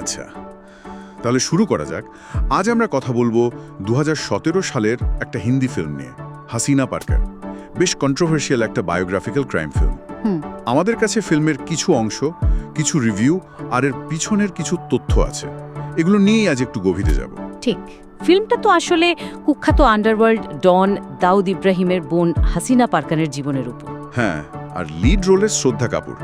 আচ্ছা তাহলে শুরু করা যাক। আজ আমরা কথা বলব দুহাজার সতেরো সালের একটা হিন্দি ফিল্ম নিয়ে হাসিনা পার্কার। বেশ কন্ট্রোভার্সিয়াল একটা বায়োগ্রাফিক্যাল ক্রাইম ফিল্ম হুম। আমাদের কাছে ফিল্মের কিছু অংশ কিছু রিভিউ আর এর পিছনের কিছু তথ্য আছে। এগুলো নিয়েই আজ একটু গভীরে যাব। ঠিক। ফিল্মটা তো আসলে কুখ্যাত আন্ডারওয়ার্ল্ড ডন দাউদ ইব্রাহিমের বোন হাসিনা পার্কানের জীবনের উপর। হ্যাঁ আর লিড রোলের শ্রদ্ধা কাপুর।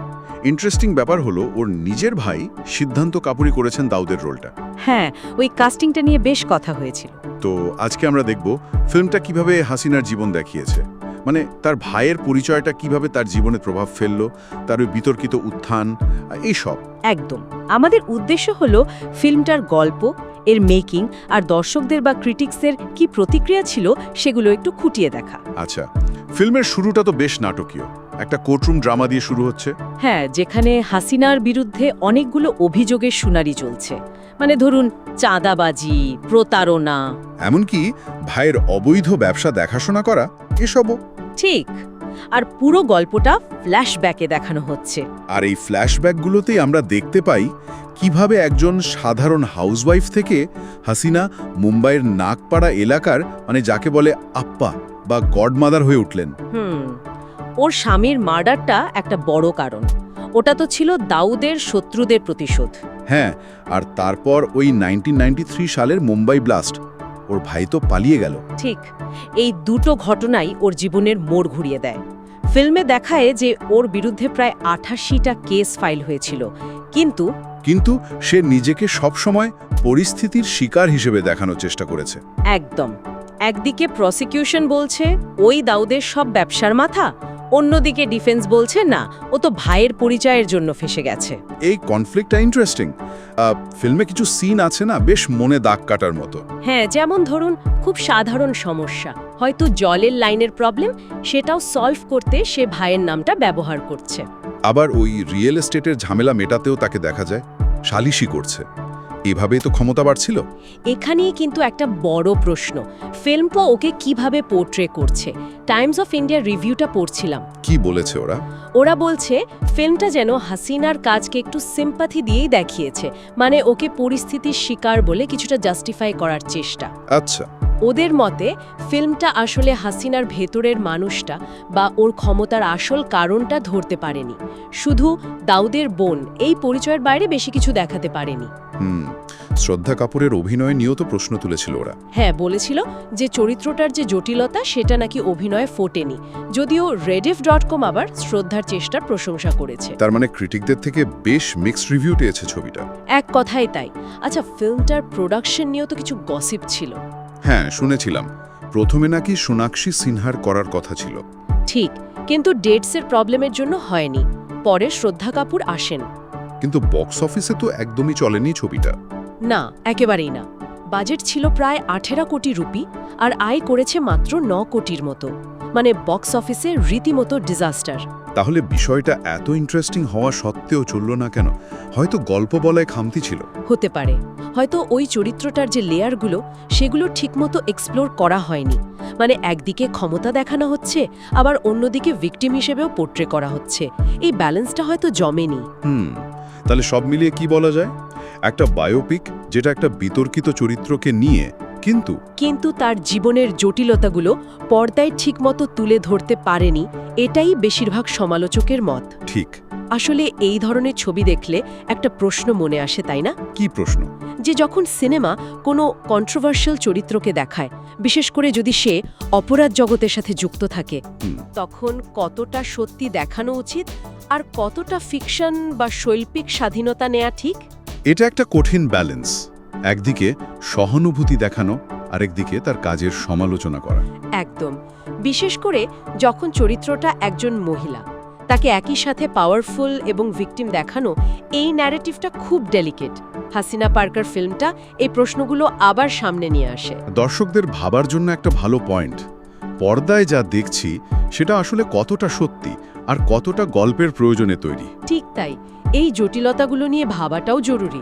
ইন্টারেস্টিং ব্যাপার হলো ওর নিজের ভাই সিদ্ধান্ত কাপুরই করেছেন দাউদের রোলটা হ্যাঁ ওই কাস্টিংটা নিয়ে বেশ কথা হয়েছিল। তো আজকে আমরা দেখব ফিল্মটা কীভাবে হাসিনার জীবন দেখিয়েছে। মানে তার ভাইয়ের পরিচয়টা কীভাবে তার জীবনে প্রভাব ফেলল তার ওই বিতর্কিত উত্থান এইসব। একদম। আমাদের উদ্দেশ্য হলো ফিল্মটার গল্প এর মেকিং আর দর্শকদের বা ক্রিটিক্সের কি প্রতিক্রিয়া ছিল সেগুলো একটু খুঁটিয়ে দেখা। আচ্ছা ফিল্মের শুরুটা তো বেশ নাটকীয়। একটা কোর্টরুম ড্রামা দিয়ে শুরু হচ্ছে। হ্যাঁ যেখানে হাসিনার বিরুদ্ধে অনেকগুলো অভিযোগের শুনারি চলছে। মানে ধরুন চাঁদাবাজি প্রতারণা। এমনকি ভাইয়ের অবৈধ ব্যবসা দেখাশোনা করা এসবও। ঠিক। আর পুরো গল্পটা ফ্ল্যাশব্যাকে দেখানো হচ্ছে। আর এই ফ্ল্যাশব্যাকগুলোতেই আমরা দেখতে পাই কীভাবে একজন সাধারণ হাউসওয়াইফ থেকে হাসিনা মুম্বাইয়ের নাগপাড়া এলাকার মানে যাকে বলে আপ্পা বা গডমাদার হয়ে উঠলেন। হুম। ওর স্বামীর মার্ডারটা একটা বড় কারণ। ওটা তো ছিল দাউদের শত্রুদের প্রতিশোধ। হ্যাঁ আর তারপর ওই 1993 সালের মুম্বাই ব্লাস্ট। ওর ভাই তো পালিয়ে গেল। ঠিক এই দুটো ঘটনাই ওর জীবনের মোড় ঘুরিয়ে দেয়। ফিল্মে দেখায় যে ওর বিরুদ্ধে প্রায় আঠাশিটা কেস ফাইল হয়েছিল। কিন্তু কিন্তু সে নিজেকে সবসময় পরিস্থিতির শিকার হিসেবে দেখানোর চেষ্টা করেছে। একদম। একদিকে প্রসিকিউশন বলছে ওই দাউদের সব ব্যবসার মাথা অন্যদিকে ডিফেন্স বলছে না ও তো ভাইয়ের পরিচয়ের জন্য ফেসে গেছে। এই কনফ্লিক্টটা ইন্টারেস্টিং ফিল্মে কিছু সিন আছে না বেশ মনে দাগ কাটার মতো। হ্যাঁ যেমন ধরুন খুব সাধারণ সমস্যা। হয়তো জলের লাইনের প্রবলেম সেটাও সলভ করতে সে ভাইয়ের নামটা ব্যবহার করছে। আবার ওই রিয়েল এস্টেটের ঝামেলা মেটাতেও তাকে দেখা যায় সালিশি করছে। এভাবেই তো ক্ষমতা বাড়ছিল? এখানেই কিন্তু একটা বড় প্রশ্ন। ফিল্মটা ওকে কীভাবে পোর্ট্রে করছে? টাইমস অফ ইন্ডিয়ার রিভিউটা পড়ছিলাম। কি বলেছে ওরা? ওরা বলছে ফিল্মটা যেন হাসিনার কাজকে একটু সিম্পাথি দিয়েই দেখিয়েছে। মানে ওকে পরিস্থিতির শিকার বলে কিছুটা জাস্টিফাই করার চেষ্টা। আচ্ছা। ওদের মতে ফিল্মটা আসলে হাসিনার ভেতরের মানুষটা বা ওর ক্ষমতার আসল কারণটা ধরতে পারেনি। শুধু দাউদের বোন এই পরিচয়ের বাইরে বেশি কিছু দেখাতে পারেনি। হুম শ্রদ্ধা কাপুরের অভিনয় নিয়েও তো প্রশ্ন তুলেছিল ওরা। হ্যাঁ বলেছিল যে চরিত্রটার যে জটিলতা সেটা নাকি অভিনয়ে ফোটেনি। যদিও রেডিফ ডট কম আবার শ্রদ্ধার চেষ্টার প্রশংসা করেছে। তার মানে ক্রিটিকদের থেকে বেশ মিক্সড রিভিউ পেয়েছে ছবিটা। এক কথাই তাই। আচ্ছা ফিল্মটার প্রোডাকশন নিয়েও তো কিছু গসিপ ছিল। হ্যাঁ শুনেছিলাম। প্রথমে নাকি সোনাক্ষী সিনহার করার কথা ছিল। ঠিক কিন্তু ডেটসের প্রবলেমের জন্য হয়নি। পরে শ্রদ্ধা কাপুর আসেন। কিন্তু বক্স অফিসে তো একদমই চলেনি ছবিটা। না একেবারেই না। বাজেট ছিল প্রায় আঠেরো কোটি রুপি আর আয় করেছে মাত্র ন কোটির মতো। মানে বক্স অফিসে রীতিমতো ডিজাস্টার। তাহলে বিষয়টা এত ইন্টারেস্টিং হওয়া সত্ত্বেও চলল না কেন? হয়তো গল্প বলায় খামতি ছিল। হতে পারে। হয়তো ওই চরিত্রটার যে লেয়ারগুলো সেগুলো ঠিকমতো এক্সপ্লোর করা হয়নি। মানে একদিকে ক্ষমতা দেখানো হচ্ছে আবার অন্যদিকে ভিকটিম হিসেবেও পোর্ট্রে করা হচ্ছে। এই ব্যালেন্সটা হয়তো জমেনি। হুম তাহলে সব মিলিয়ে কি বলা যায়? একটা বায়োপিক যেটা একটা বিতর্কিত চরিত্রকে নিয়ে কিন্তু কিন্তু তার জীবনের জটিলতাগুলো পর্দায় ঠিকমতো তুলে ধরতে পারেনি এটাই বেশিরভাগ সমালোচকের মত। ঠিক। আসলে এই ধরনের ছবি দেখলে একটা প্রশ্ন মনে আসে তাই না? কি প্রশ্ন? যে যখন সিনেমা কোনো কন্ট্রোভার্সিয়াল চরিত্রকে দেখায় বিশেষ করে যদি সে অপরাধ জগতের সাথে যুক্ত থাকে তখন কতটা সত্যি দেখানো উচিত আর কতটা ফিকশন বা শৈল্পিক স্বাধীনতা নেয়া ঠিক? এটা একটা কঠিন ব্যালেন্স একদিকে সহানুভূতি দেখানো আরেকদিকে তার কাজের সমালোচনা করা। একদম। বিশেষ করে যখন চরিত্রটা একজন মহিলা তাকে একই সাথে পাওয়ারফুল এবং ভিকটিম দেখানো এই ন্যারেটিভটা খুব ডেলিকেট হাসিনা পার্কার ফিল্মটা এই প্রশ্নগুলো আবার সামনে নিয়ে আসে। দর্শকদের ভাবার জন্য একটা ভালো পয়েন্ট পর্দায় যা দেখছি সেটা আসলে কতটা সত্যি আর কতটা গল্পের প্রয়োজনে তৈরি। ঠিক তাই। এই জটিলতাগুলো নিয়ে ভাবাটাও জরুরি।